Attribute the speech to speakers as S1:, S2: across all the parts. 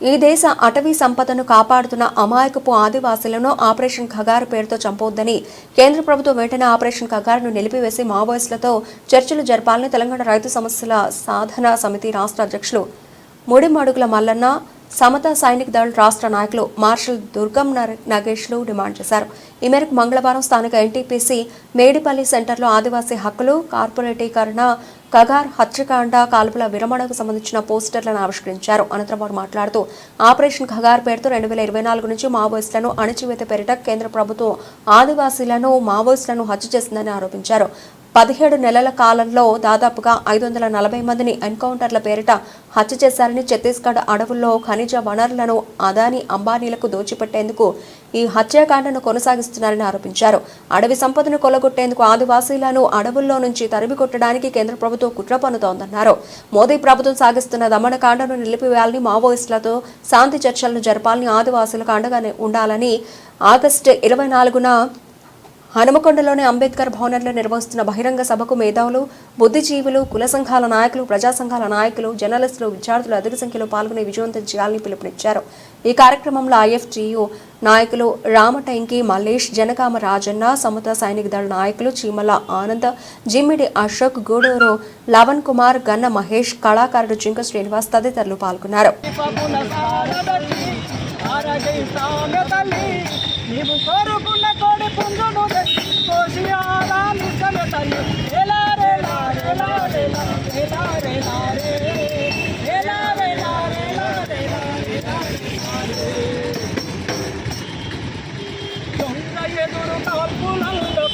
S1: ఈ దేశ అటవీ సంపదను కాపాడుతున్న అమాయకపు ఆదివాసులను ఆపరేషన్ ఖగారు పేరుతో చంపొద్దని కేంద్ర ప్రభుత్వం వెంటనే ఆపరేషన్ ఖగారును నిలిపివేసి మావోయిస్టులతో చర్చలు జరపాలని తెలంగాణ రైతు సమస్యల సాధన సమితి రాష్ట్ర అధ్యక్షులు ముడిమడుగుల మల్లన్న సమత సైనిక దళ రాష్ట్ర నాయకులు మార్షల్ దుర్గం నర- నగేష్లు డిమాండ్ చేశారు. ఈ మేరకు మంగళవారం స్థానిక ఎన్టీపీసీ మేడిపల్లి సెంటర్లో ఆదివాసీ హక్కులు కార్పొరేటీకరణ కగార్ హత్యకాండ కాల్పుల విరమణకు సంబంధించిన పోస్టర్లను ఆవిష్కరించారు. అనంతరం వారు మాట్లాడుతూ ఆపరేషన్ ఖగార్ పేరుతో రెండు వేల ఇరవై నాలుగు నుంచి మావోయిస్టులను అణచివేత పేరిట కేంద్ర ప్రభుత్వం ఆదివాసీలను మావోయిస్టులను హత్య చేసిందని ఆరోపించారు. పదిహేడు నెలల కాలంలో దాదాపుగా ఐదు వందల నలభై మందిని ఎన్కౌంటర్ల పేరిట హత్య చేశారని ఛత్తీస్గఢ్ అడవుల్లో ఖనిజ వనరులను అదాని అంబానీలకు దోచిపెట్టేందుకు ఈ హత్యాకాండను కొనసాగిస్తున్నారని ఆరోపించారు. అడవి సంపదను కొలగొట్టేందుకు ఆదివాసీలను అడవుల్లో నుంచి తరిమి కొట్టడానికి కేంద్ర ప్రభుత్వం కుట్ర పన్నుతోందన్నారు. మోదీ ప్రభుత్వం సాగిస్తున్న దమనకాండను నిలిపివేయాలని మావోయిస్టులతో శాంతి చర్చలను జరపాలని ఆదివాసులకు అండగా ఉండాలని ఆగస్టు ఇరవై నాలుగున హనుమకొండలోని అంబేద్కర్ భవనంలో నిర్వహిస్తున్న బహిరంగ సభకు మేధావులు బుద్ధిజీవులు కుల సంఘాల నాయకులు ప్రజా సంఘాల నాయకులు జర్నలిస్టులు విద్యార్థులు అధిక సంఖ్యలో పాల్గొని విజయవంతం చేయాలని పిలుపునిచ్చారు. ఈ కార్యక్రమంలో ఐఎఫ్టీయు నాయకులు రామటంకి మల్లేష్ జనకామ రాజన్న సమత సైనిక దళ నాయకులు చీమల ఆనంద్ జిమ్మిడి అశోక్ గూడూరు లవణ్ కుమార్ గన్న మహేష్ కళాకారుడు జింక శ్రీనివాస్ తదితరులు పాల్గొన్నారు.
S2: నీవు కోరుకున్న కోడి పుంజును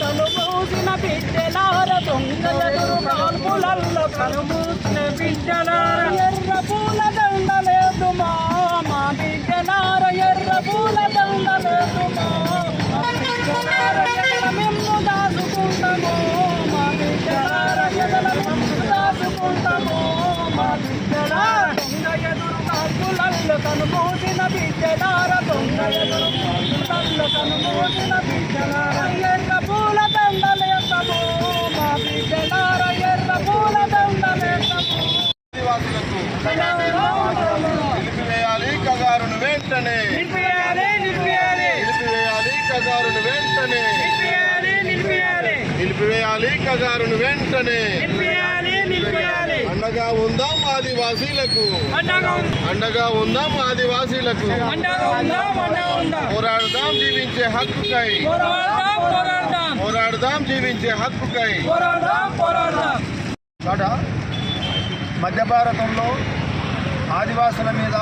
S2: కనుమూసిన బిడ్డలార దొంగ ఎదురు కాల్పులల్లో కనుమూసిన బిడ్డలార కనుమూసిన బిడ్డలార దొంగ కనుమూసిన బిడ్డలార ఎర్ర పూల దండలేస్తాము మా బిడ్డలార ఎర్ర పూల దండలేస్తాము
S3: ఆదివాసులకు నిలిపివేయాలి కగారును వెంటనే. నిలిపివేయాలి కగారును వెంటనే
S2: నిలిపియాలి నిలిపియాలి
S3: నిలిపివేయాలి కగారును వెంటనే.
S2: నిలిపియాలి
S3: అండగా ఉందాం ఆదివాసీలకు.
S2: అండగా ఉంది.
S3: ఆదివాసీలకు. పోరాడదాం జీవించే హక్కుకై.
S2: పోరాడదాం పోరాడదాం.
S3: జీవించే హక్కుకై.
S2: పోరాడదాం
S4: కాట మధ్య భారతంలో ఆదివాసుల మీద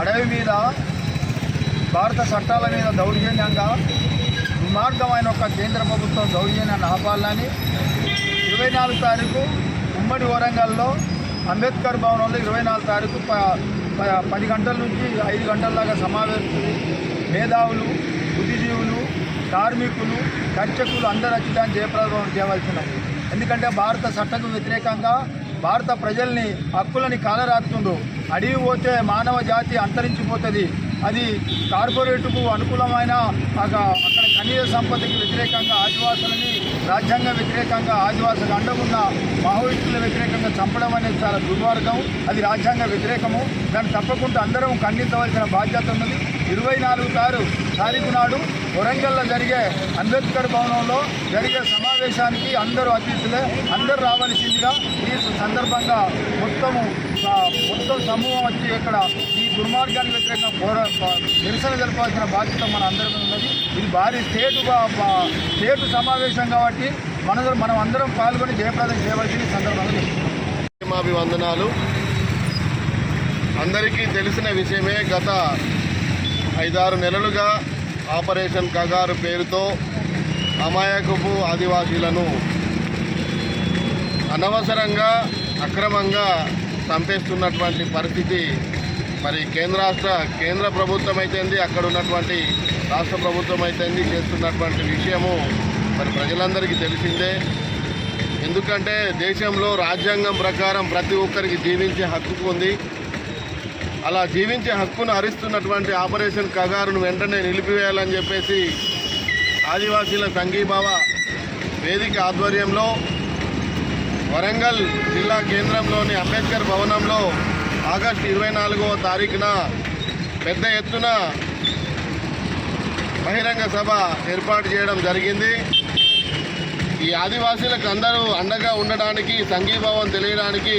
S4: అడవి మీద భారత చట్టాల మీద దౌర్జన్యంగా దుర్మార్గమైన ఒక కేంద్ర ప్రభుత్వం దౌర్జన్యాన్ని ఆపాలని ఇరవై నాలుగు తారీఖు ఉమ్మడి వరంగల్లో అంబేద్కర్ భవనంలో ఇరవై నాలుగు తారీఖు ప ప- పది గంటల నుంచి ఐదు గంటల దాకా సమావేశం మేధావులు బుద్ధిజీవులు కార్మికులు చర్చకులు అందరూ వచ్చి దాన్ని జయప్రదం చేయవలసినది. ఎందుకంటే భారత చట్టకు వ్యతిరేకంగా భారత ప్రజల్ని హక్కులని కాలరాస్తుండు. అడవి పోతే మానవ జాతి అంతరించిపోతుంది. అది కార్పొరేట్కు అనుకూలమైన అక్కడ ఖనిజ సంపదకి వ్యతిరేకంగా ఆదివాసులని రాజ్యాంగ వ్యతిరేకంగా ఆదివాసులకు అండగున్న మావోయిస్టుల వ్యతిరేకంగా చంపడం అనేది చాలా దుర్మార్గం. అది రాజ్యాంగ వ్యతిరేకము. దాన్ని తప్పకుండా అందరం ఖండించవలసిన బాధ్యత ఉన్నది. ఇరవై నాలుగు తారు తారీఖు నాడు వరంగల్లో జరిగే అంబేద్కర్ భవనంలో జరిగే సమావేశానికి అందరూ అతిథులే అందరూ రావాల్సిందిగా ఈ సందర్భంగా మొత్తము మొత్తం సమూహం వచ్చి ఇక్కడ ఈ దుర్మార్గానికి వ్యతిరేకంగా పోరా నిరసన జరపాల్సిన బాధ్యత మన అందరికీ ఉన్నది. ఇది భారీ స్టేటు స్టేటు సమావేశం కాబట్టి మన మనం అందరం పాల్గొని జయప్రదం చేయవలసిన ఈ సందర్భంగా
S3: అభివందనాలు అందరికీ తెలిసిన విషయమే గత ఐదారు నెలలుగా ఆపరేషన్ కగారు పేరుతో అమాయకపు ఆదివాసీలను అనవసరంగా అక్రమంగా చంపేస్తున్నటువంటి పరిస్థితి మరి కేంద్ర రాష్ట్ర కేంద్ర ప్రభుత్వం అయితేంది అక్కడ ఉన్నటువంటి రాష్ట్ర ప్రభుత్వం అయితేంది చేస్తున్నటువంటి విషయము మరి ప్రజలందరికీ తెలిసిందే. ఎందుకంటే దేశంలో రాజ్యాంగం ప్రకారం ప్రతి ఒక్కరికి జీవించే హక్కు ఉంది. అలా జీవించే హక్కును హరిస్తున్నటువంటి ఆపరేషన్ కగారును వెంటనే నిలిపివేయాలని చెప్పేసి ఆదివాసీల సంఘీభావ వేదిక ఆధ్వర్యంలో వరంగల్ జిల్లా కేంద్రంలోని అంబేద్కర్ భవనంలో ఆగస్టు ఇరవై నాలుగవ తారీఖున పెద్ద ఎత్తున బహిరంగ సభ ఏర్పాటు చేయడం జరిగింది. ఈ ఆదివాసీలకు అందరూ అండగా ఉండడానికి సంఘీభావం తెలియడానికి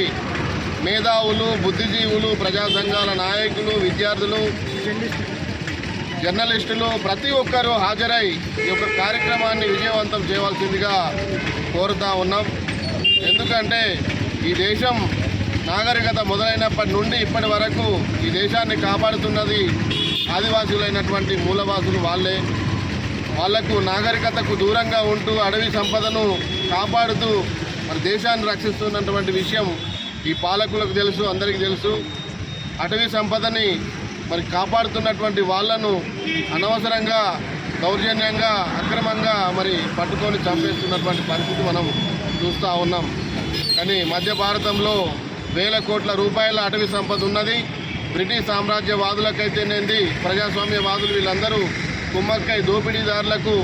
S3: మేధావులు బుద్ధిజీవులు ప్రజా సంఘాల నాయకులు విద్యార్థులు జర్నలిస్టులు ప్రతి ఒక్కరూ హాజరై ఈ యొక్క కార్యక్రమాన్ని విజయవంతం చేయవలసిందిగా కోరుతా ఉన్నాం. ఎందుకంటే ఈ దేశం నాగరికత మొదలైనప్పటి నుండి ఇప్పటి వరకు ఈ దేశాన్ని కాపాడుతున్నది ఆదివాసులైనటువంటి మూలవాసులు వాళ్ళే. వాళ్ళకు నాగరికతకు దూరంగా ఉంటూ అడవి సంపదను కాపాడుతూ మన దేశాన్ని రక్షిస్తున్నటువంటి విషయం ఈ పాలకులకు తెలుసు అందరికీ తెలుసు. అటవీ సంపదని మరి కాపాడుతున్నటువంటి వాళ్ళను అనవసరంగా దౌర్జన్యంగా అక్రమంగా మరి పట్టుకొని చంపేస్తున్నటువంటి పరిస్థితి మనం చూస్తూ ఉన్నాం. కానీ మధ్య భారతంలో వేల కోట్ల రూపాయల అటవీ సంపద ఉన్నది. బ్రిటిష్ సామ్రాజ్యవాదులకైతేనేది ప్రజాస్వామ్యవాదులు వీళ్ళందరూ కుమ్మక్కై దోపిడీదారులకు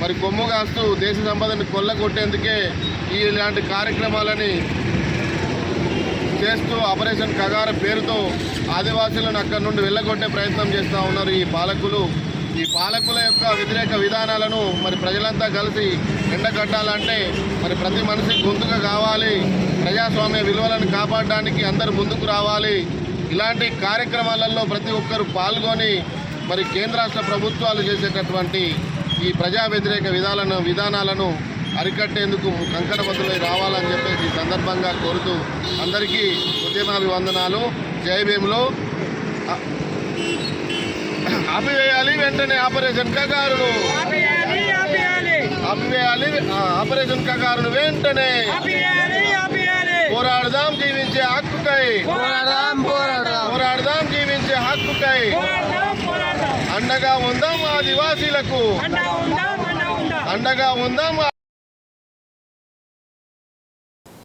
S3: మరి కొమ్ము కాస్తూ దేశ సంపదను కొల్లగొట్టేందుకే ఈ ఇలాంటి కార్యక్రమాలని చేస్తూ ఆపరేషన్ కగార పేరుతో ఆదివాసులను అక్కడి నుండి వెళ్ళగొట్టే ప్రయత్నం చేస్తూ ఉన్నారు ఈ పాలకులు ఈ పాలకుల యొక్క వ్యతిరేక విధానాలను మరి ప్రజలంతా కలిసి ఎండగట్టాలంటే మరి ప్రతి మనిషి గొంతుగా కావాలి. ప్రజాస్వామ్య విలువలను కాపాడడానికి అందరూ ముందుకు రావాలి. ఇలాంటి కార్యక్రమాలలో ప్రతి ఒక్కరు పాల్గొని మరి కేంద్ర రాష్ట్ర ప్రభుత్వాలు చేసేటటువంటి ఈ ప్రజా వ్యతిరేక విధాలను విధానాలను అరికట్టేందుకు కంకణబద్దులై రావాలని చెప్పేసి ఈ సందర్భంగా కోరుతూ అందరికీ ఉద్యమాభివందనాలు జై భీములు. ఆపివేయాలి వెంటనే ఆపరేషన్ కగారును. ఆపివేయాలి ఆపరేషన్ కగారును వెంటనే. పోరాడదాం జీవించే హక్కుకై.
S2: పోరాడదాం
S3: జీవించే హక్కుకై. అండగా ఉందాం ఆదివాసీలకు. అండగా ఉందాం